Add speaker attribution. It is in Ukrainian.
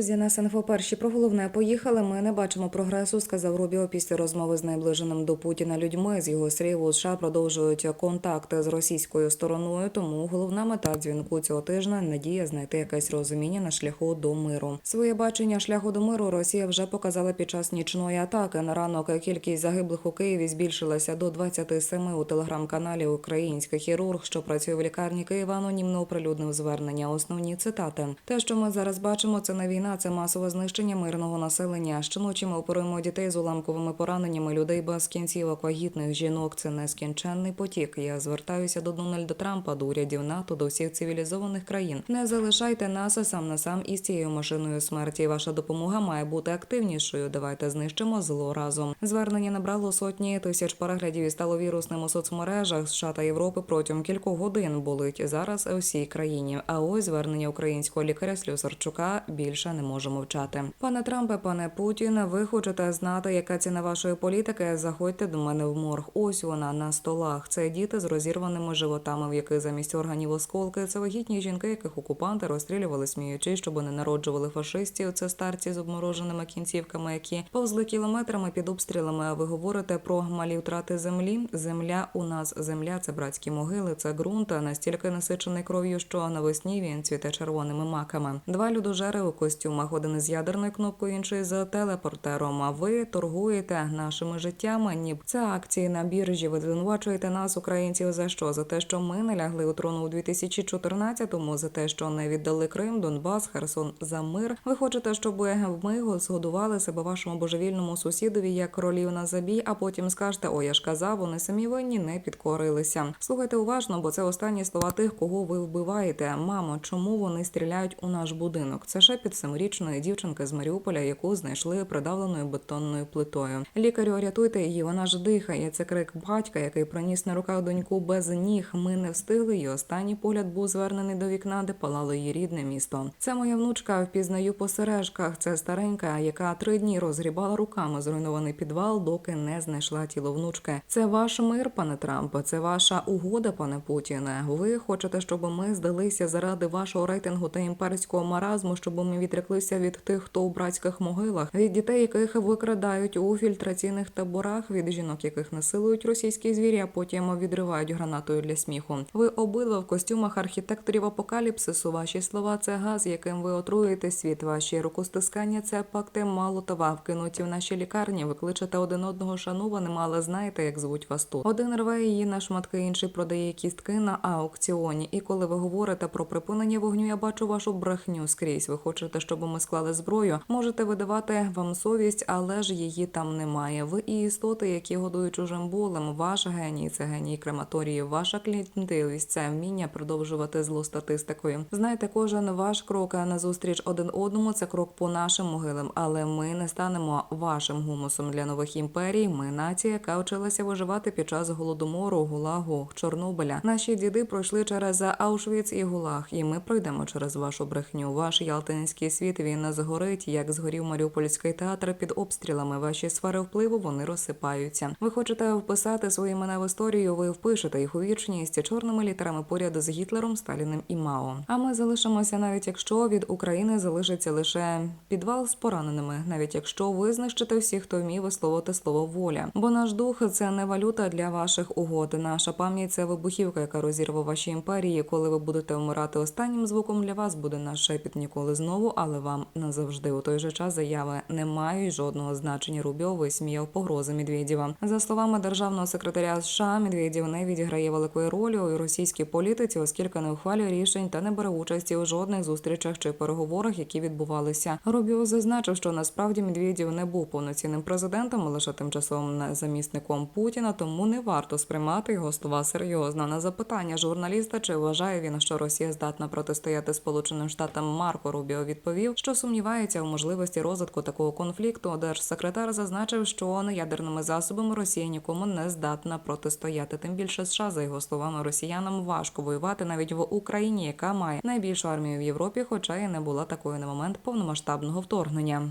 Speaker 1: Друзі, нас інфо перші про головне поїхали. Ми не бачимо прогресу, сказав Рубіо після розмови з найближеним до Путіна людьми. З його слів у США продовжують контакти з російською стороною. Тому головна мета дзвінку цього тижня надія знайти якесь розуміння на шляху до миру. Своє бачення шляху до миру Росія вже показала під час нічної атаки. На ранок кількість загиблих у Києві збільшилася до 27 у телеграм-каналі Український хірург, що працює в лікарні Києва, анонімно оприлюднив звернення. Основні цитати: те, що ми зараз бачимо, це не війна, це масове знищення мирного населення. Щоночі ми оперуємо дітей з уламковими пораненнями, людей без кінцівок, вагітних жінок. Це нескінченний потік. Я звертаюся до Дональда Трампа, до урядів НАТО, до всіх цивілізованих країн. Не залишайте нас сам на сам із цією машиною смерті. Ваша допомога має бути активнішою. Давайте знищимо зло разом. Звернення набрало сотні тисяч переглядів і стало вірусним у соцмережах США та Європи протягом кількох годин. Болить зараз у всій країні. А ось звернення українського лікаря Слюсарчука більше не може мовчати. Пане Трампе, пане Путін, ви хочете знати, яка ціна вашої політики? Заходьте до мене в морг. Ось вона на столах. Це діти з розірваними животами, в яких замість органів осколки. Це вагітні жінки, яких окупанти розстрілювали, сміючи, щоб не народжували фашистів. Це старці з обмороженими кінцівками, які повзли кілометрами під обстрілами. А ви говорите про малі втрати землі? Земля у нас земля це братські могили, це ґрунт, настільки насичений кров'ю, що навесні він цвіте червоними маками. Два людожери у костюмах, один з ядерною кнопкою, інший з телепортером. А ви торгуєте нашими життями? Ні, це акції на біржі. Ви звинувачуєте нас, українців, за що? За те, що ми не лягли у трону у 2014-му, за те, що не віддали Крим, Донбас, Херсон за мир. Ви хочете, щоб ми згодували себе вашому божевільному сусідові як королів на забій, а потім скажете, о, я ж казав, вони самі винні не підкорилися. Слухайте уважно, бо це останні слова тих, кого ви вбиваєте. Мамо, чому вони стріляють у наш будинок? Це шепіт семирічної дівчинки з Маріуполя, яку знайшли придавленою бетонною плитою. Лікарю, рятуйте її, вона ж дихає. Це крик батька, який проніс на руках доньку без ніг. Ми не встигли. І останній погляд був звернений до вікна, де палало її рідне місто. Це моя внучка. Впізнаю по сережках. Це старенька, яка три дні розгрібала руками зруйнований підвал, доки не знайшла тіло внучки. Це ваш мир, пане Трамп. Це ваша угода, пане Путіне. Ви хочете, щоб ми здалися заради вашого рейтингу та імперського маразму, щоб ми відреклися від тих, хто у братських могилах, від дітей, яких викрадають у фільтраційних таборах, від жінок, яких насилують російські звірі, а потім відривають гранатою для сміху. Ви обидва в костюмах архітекторів апокаліпсису. Ваші слова це газ, яким ви отруєте світ. Ваші рукостискання це пакти Молотова, вкинуті в наші лікарні. Ви кличете один одного шанованим, але знаєте, як звуть вас тут. Один рве її на шматки, інший продає кістки на аукціоні. І коли ви говорите про припинення вогню, я бачу вашу брехню скрізь. Ви хочете, щоб ми склали зброю. Можете видавати вам совість, але ж її там немає. Ви і істоти, які годують чужим болем. Ваш геній це геній крематорії. Ваша клієнтивість це вміння продовжувати зло статистикою. Знаєте, кожен ваш крок на зустріч один одному це крок по нашим могилам, але ми не станемо вашим гумусом для нових імперій. Ми нація, яка вчилася виживати під час голодомору, гулагу, Чорнобиля. Наші діди пройшли через Аушвіц і Гулаг, і ми пройдемо через вашу брехню. Ваш ялтинський світ він не згорить, як згорів Маріупольський театр під обстрілами. Ваші сфери впливу вони розсипаються. Ви хочете вписати свої імена в історію? Ви впишете їх у вічність чорними літерами поряд з Гітлером, Сталіним і Мао. А ми залишимося, навіть якщо від України залишиться лише підвал з пораненими, навіть якщо ви знищите всіх, хто вміє висловити слово воля. Бо наш дух це не валюта для ваших угод. Наша пам'ять це вибухівка, яка розірве ваші імперії. Коли ви будете вмирати останнім звуком для вас буде наш шепіт ніколи знову, але вам назавжди. У той же час заяви не мають жодного значення. Рубіо висміяв погрози Медведєва. За словами державного секретаря США, Медведєв не відіграє великої ролі у російській політиці, оскільки не ухвалює рішень та не бере участі у жодних зустрічах чи переговорах, які відбувалися. Рубіо зазначив, що насправді Медведєв не був повноцінним президентом, а лише тимчасовим замісником Путіна, тому не варто сприймати його слова серйозно. На запитання журналіста, чи вважає він, що Росія здатна протистояти Сполученим Штатам, Марко Рубіо відповів, що сумнівається у можливості розвитку такого конфлікту. Держсекретар зазначив, що неядерними засобами Росія нікому не здатна протистояти. Тим більше США, за його словами, росіянам важко воювати навіть в Україні, яка має найбільшу армію в Європі, хоча і не була такою на момент повномасштабного вторгнення.